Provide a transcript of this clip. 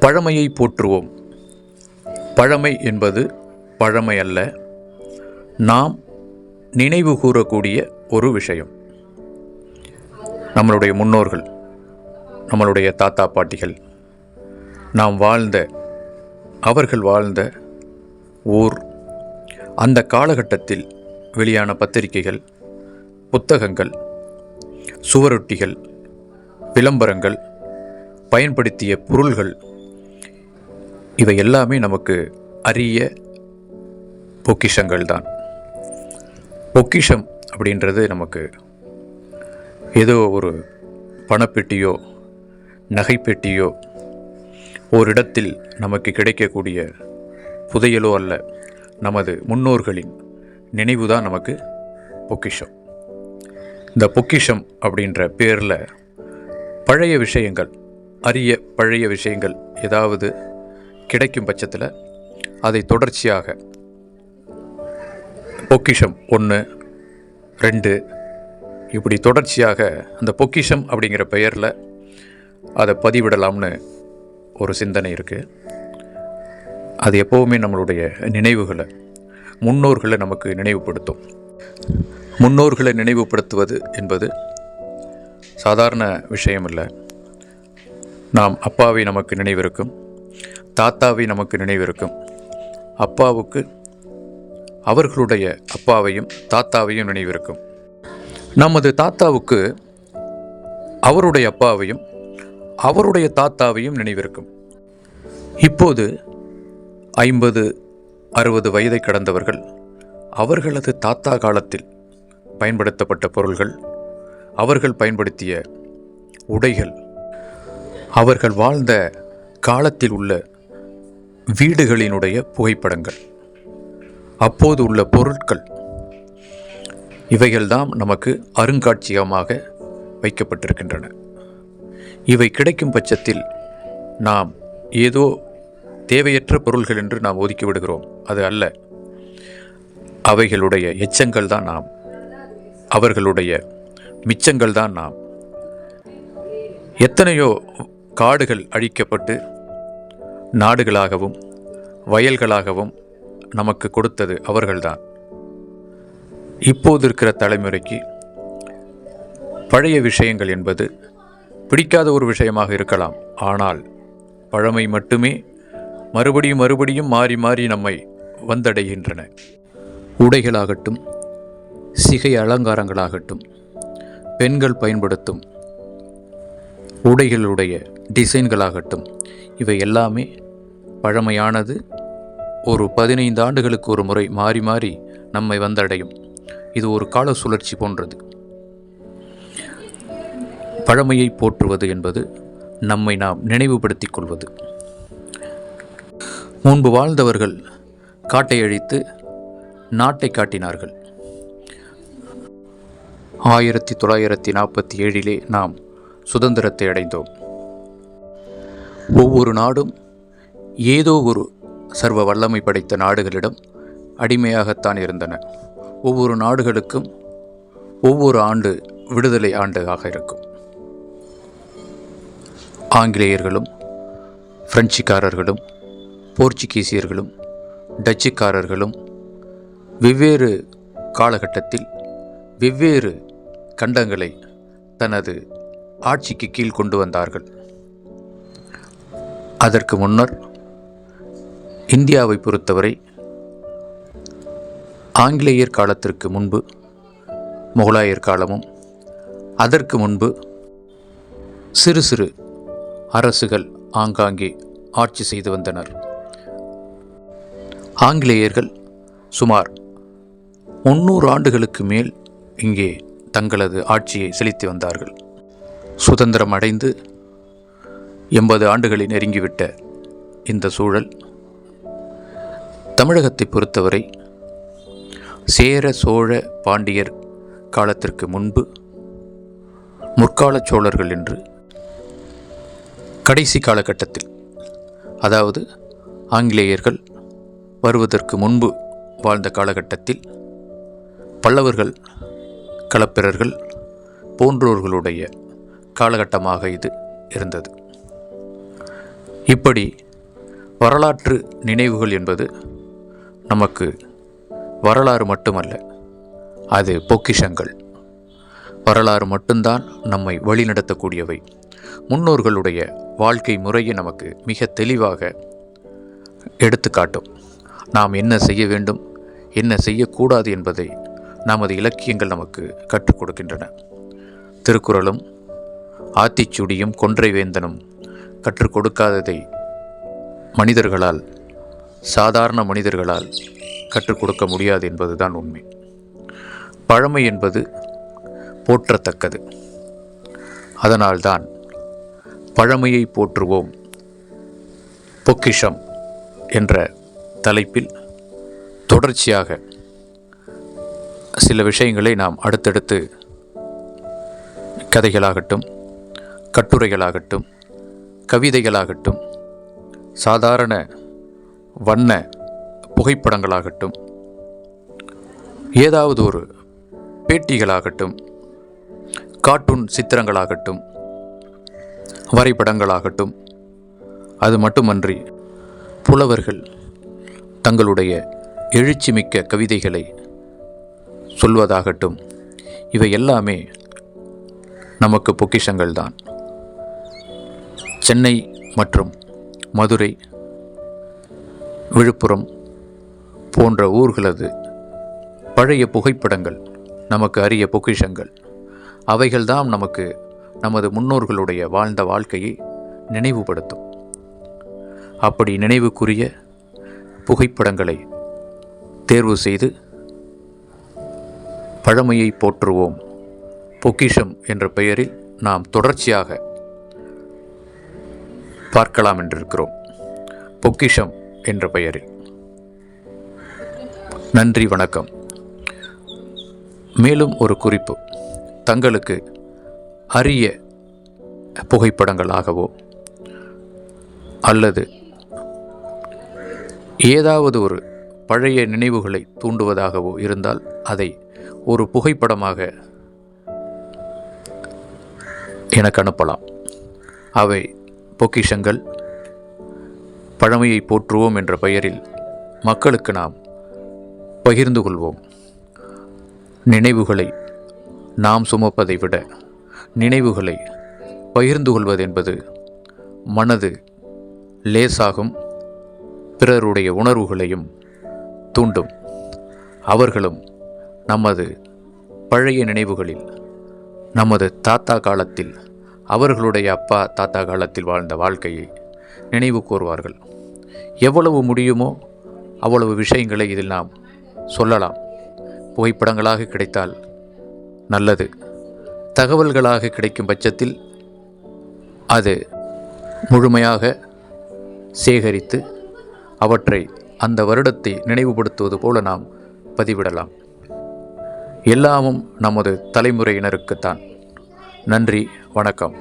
பழமையை போற்றுவோம். பழமை என்பது பழமை அல்ல நாம் நினைவு கூறக்கூடிய ஒரு விஷயம். நம்மளுடைய முன்னோர்கள் நம்மளுடைய தாத்தா பாட்டிகள் நாம் வாழ்ந்த அவர்கள் வாழ்ந்த ஊர் அந்த காலகட்டத்தில் வெளியான பத்திரிகைகள் புத்தகங்கள் சுவரொட்டிகள் விளம்பரங்கள் பயன்படுத்திய பொருள்கள் இவை எல்லாமே நமக்கு அரிய பொக்கிஷங்கள் தான். பொக்கிஷம் அப்படின்றது நமக்கு ஏதோ ஒரு பணப்பெட்டியோ நகைப்பெட்டியோ ஓரிடத்தில் நமக்கு கிடைக்கக்கூடிய புதையலோ அல்ல. நமது முன்னோர்களின் நினைவு தான் நமக்கு பொக்கிஷம். இந்த பொக்கிஷம் அப்படின்ற பேரில் பழைய விஷயங்கள் அரிய பழைய விஷயங்கள் ஏதாவது கிடைக்கும் பட்சத்தில் அதை தொடர்ச்சியாக பொக்கிஷம் ஒன்று ரெண்டு இப்படி தொடர்ச்சியாக அந்த பொக்கிஷம் அப்படிங்கிற பெயரில் அதை பதிவிடலாம்னு ஒரு சிந்தனை இருக்குது அது எப்போவுமே நம்மளுடைய நினைவுகளை முன்னோர்களை நமக்கு நினைவுபடுத்தும். முன்னோர்களை நினைவுபடுத்துவது என்பது சாதாரண விஷயம் இல்லை நாம் அப்பாவை நமக்கு நினைவிருக்கும். தாத்தாவை நமக்கு நினைவிருக்கும். அப்பாவுக்கு அவர்களுடைய அப்பாவையும் தாத்தாவையும் நினைவிருக்கும். நமது தாத்தாவுக்கு அவருடைய அப்பாவையும் அவருடைய தாத்தாவையும் நினைவிருக்கும். இப்போது ஐம்பது அறுபது வயதை கடந்தவர்கள் அவர்களது தாத்தா காலத்தில் பயன்படுத்தப்பட்ட பொருள்கள் அவர்கள் பயன்படுத்திய உடைகள் அவர்கள் வாழ்ந்த காலத்தில் உள்ள வீடுகளினுடைய புகைப்படங்கள். அப்போது உள்ள பொருட்கள். இவைகள்தான் நமக்கு அருங்காட்சியகமாக வைக்கப்பட்டிருக்கின்றன. இவை கிடைக்கும் பட்சத்தில் நாம் ஏதோ தேவையற்ற பொருள்கள் என்று நாம் ஒதுக்கி விடுகிறோம். அது அல்ல. அவைகளுடைய எச்சங்கள் தான் நாம். அவர்களுடைய மிச்சங்கள் தான் நாம். எத்தனையோ காடுகள் அழிக்கப்பட்டு நாடுகளாகவும் வயல்களாகவும் நமக்கு கொடுத்தது அவர்கள்தான். இப்போது இருக்கிற தலைமுறைக்கு பழைய விஷயங்கள் என்பது பிடிக்காத ஒரு விஷயமாக இருக்கலாம். ஆனால் பழமை மட்டுமே மறுபடியும் மறுபடியும் மாறி மாறி நம்மை வந்தடைகின்றன. உடைகளாகட்டும் சிகை அலங்காரங்களாகட்டும் பெண்கள் பயன்படுத்தும் உடைகளுடைய டிசைன்களாகட்டும். இவை எல்லாமே பழமையானது. ஒரு பதினைந்து ஆண்டுகளுக்கு ஒரு முறை மாறி மாறி நம்மை வந்தடையும். இது ஒரு கால சுழற்சி போன்றது. பழமையை போற்றுவது என்பது நம்மை நாம் நினைவுபடுத்திக் கொள்வது. முன்பு வாழ்ந்தவர்கள் காட்டை அழித்து நாட்டை காட்டினார்கள். ஆயிரத்தி தொள்ளாயிரத்தி நாற்பத்தி ஏழிலே நாம் சுதந்திரத்தை அடைந்தோம். ஒவ்வொரு நாடும் ஏதோ ஒரு சர்வ வல்லமை படைத்த நாடுகளிடம் அடிமையாகத்தான் இருந்தன. ஒவ்வொரு நாடுகளுக்கும் ஒவ்வொரு ஆண்டு விடுதலை ஆண்டாக இருக்கும். ஆங்கிலேயர்களும் பிரெஞ்சுக்காரர்களும் போர்ச்சுகீசியர்களும் டச்சுக்காரர்களும் வெவ்வேறு காலகட்டத்தில் வெவ்வேறு கண்டங்களை தனது ஆட்சிக்கு கீழ் கொண்டு வந்தார்கள். அதற்கு முன்னர் இந்தியாவை பொறுத்தவரை ஆங்கிலேயர் காலத்திற்கு முன்பு முகலாயர் காலமும் அதற்கு முன்பு சிறு சிறு அரசுகள் ஆங்காங்கே ஆட்சி செய்து வந்தனர். ஆங்கிலேயர்கள் சுமார் முன்னூறு ஆண்டுகளுக்கு மேல் இங்கே தங்களது ஆட்சியை செலுத்தி வந்தார்கள். சுதந்திரம் அடைந்து எண்பது ஆண்டுகளை நெருங்கிவிட்ட இந்த சூழல் தமிழகத்தை பொறுத்தவரை சேர சோழ பாண்டியர் காலத்திற்கு முன்பு முற்கால சோழர்கள் என்று கடைசி காலகட்டத்தில் அதாவது ஆங்கிலேயர்கள் வருவதற்கு முன்பு வாழ்ந்த காலகட்டத்தில் பல்லவர்கள் களப்பிரர்கள் போன்றோர்களுடைய காலகட்டமாக இது இருந்தது. இப்படி வரலாற்று நினைவுகள் என்பது நமக்கு வரலாறு மட்டுமல்ல அது பொக்கிஷங்கள். வரலாறு மட்டும்தான் நம்மை வழிநடத்தக்கூடியவை. முன்னோர்களுடைய வாழ்க்கை முறையை நமக்கு மிக தெளிவாக எடுத்துக்காட்டும் நாம் என்ன செய்ய வேண்டும் என்ன செய்யக்கூடாது என்பதை நமது இலக்கியங்கள் நமக்கு கற்றுக் கொடுக்கின்றன. திருக்குறளும் ஆத்திச்சூடியும் கொன்றை வேந்தனும் கற்றுக் கொடுக்காததை மனிதர்களால் சாதாரண மனிதர்களால் கற்றுக் கொடுக்க முடியாது என்பதுதான் உண்மை. பழமை என்பது போற்றத்தக்கது. அதனால்தான் பழமையை போற்றுவோம். பொக்கிஷம் என்ற தலைப்பில் தொடர்ச்சியாக சில விஷயங்களை நாம் அடுத்தடுத்து கதைகளாகட்டும் கட்டுரைகளாகட்டும் கவிதைகளாகட்டும் சாதாரண வண்ண புகைப்படங்களாகட்டும் ஏதாவது ஒரு பேட்டிகளாகட்டும் கார்ட்டூன் சித்திரங்களாகட்டும் வரைபடங்களாகட்டும் அது மட்டுமன்றி புலவர்கள் தங்களுடைய எழுச்சிமிக்க கவிதைகளை சொல்வதாகட்டும் இவை எல்லாமே நமக்கு பொக்கிஷங்கள் தான் சென்னை மற்றும் மதுரை விழுப்புரம் போன்ற ஊர்களது பழைய புகைப்படங்கள் நமக்கு அரிய பொக்கிஷங்கள். அவைகள்தான் நமக்கு நமது முன்னோர்களுடைய வாழ்ந்த வாழ்க்கையை நினைவுபடுத்தும். அப்படி நினைவுக்குரிய புகைப்படங்களை தேர்வு செய்து பழமையை போற்றுவோம். பொக்கிஷம் என்ற பெயரில் நாம் தொடர்ச்சியாக பார்க்கலாம் என்றிருக்கிறோம். பொக்கிஷம் என்ற பெயரில். நன்றி வணக்கம். மேலும் ஒரு குறிப்பு. தங்களுக்கு அரிய புகைப்படங்களாகவோ அல்லது ஏதாவது ஒரு பழைய நினைவுகளை தூண்டுவதாகவோ இருந்தால் அதை ஒரு புகைப்படமாக எனக்கு அனுப்பலாம். அவை பொக்கிஷங்கள் பழமையை போற்றுவோம் என்ற பெயரில் மக்களுக்கு நாம் பகிர்ந்து கொள்வோம். நினைவுகளை நாம் சுமப்பதை விட நினைவுகளை பகிர்ந்து கொள்வது என்பது மனது லேசாகும் பிறருடைய உணர்வுகளையும் தூண்டும். அவர்களும் நமது பழைய நினைவுகளில் நமது தாத்தா காலத்தில் அவர்களுடைய அப்பா தாத்தா காலத்தில் வாழ்ந்த வாழ்க்கையை நினைவு கூறுவார்கள். எவ்வளவு முடியுமோ அவ்வளவு விஷயங்களை இதில் நாம் சொல்லலாம். புகைப்படங்களாக கிடைத்தால் நல்லது. தகவல்களாக கிடைக்கும் பட்சத்தில் அது முழுமையாக சேகரித்து அவற்றை அந்த வருடத்தை நினைவுபடுத்துவது போல நாம் பதிவிடலாம். எல்லாமும் நமது தலைமுறையினருக்குத்தான். நன்றி வணக்கம்.